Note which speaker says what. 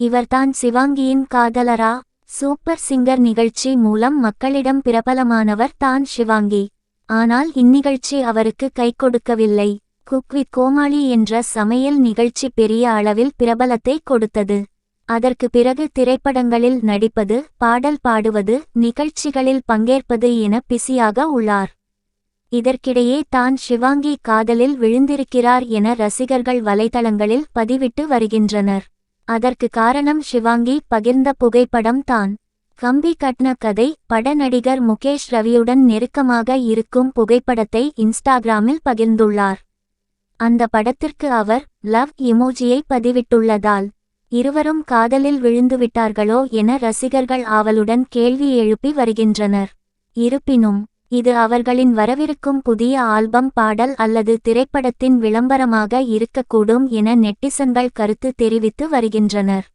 Speaker 1: இவர்தான் சிவாங்கியின் காதலரா? Super singer நிகழ்ச்சி மூலம் மக்களிடம் பிரபலமானவர் தான் சிவாங்கி. ஆனால் இந்நிகழ்ச்சி அவருக்கு கை கொடுக்கவில்லை. குக் வித் கோமாளி என்ற சமையல் நிகழ்ச்சி பெரிய அளவில் பிரபலத்தை கொடுத்தது. அதற்கு பிறகு திரைப்படங்களில் நடிப்பது பாடல் பாடுவது நிகழ்ச்சிகளில் பங்கேற்பது என பிஸியாக உள்ளார். இதற்கிடையே தான் சிவாங்கி காதலில் விழுந்திருக்கிறார் என ரசிகர்கள் வலைதளங்களில் பதிவிட்டு வருகின்றனர். அதற்கு காரணம் ஷிவாங்கி பகிர்ந்த புகைப்படம் தான். கம்பி கட்ன கதை பட நடிகர் முகேஷ் ரவியுடன் நெருக்கமாக இருக்கும் புகைப்படத்தை இன்ஸ்டாகிராமில் பகிர்ந்துள்ளார். அந்த படத்திற்கு அவர் லவ் இமோஜியை பதிவிட்டுள்ளதால் இருவரும் காதலில் விழுந்துவிட்டார்களோ என ரசிகர்கள் ஆவலுடன் கேள்வி எழுப்பி வருகின்றனர். இருப்பினும் இது அவர்களின் வரவிருக்கும் புதிய ஆல்பம் பாடல் அல்லது திரைப்படத்தின் விளம்பரமாக இருக்கக்கூடும் என நெட்டிசன்கள் கருத்து தெரிவித்து வருகின்றனர்.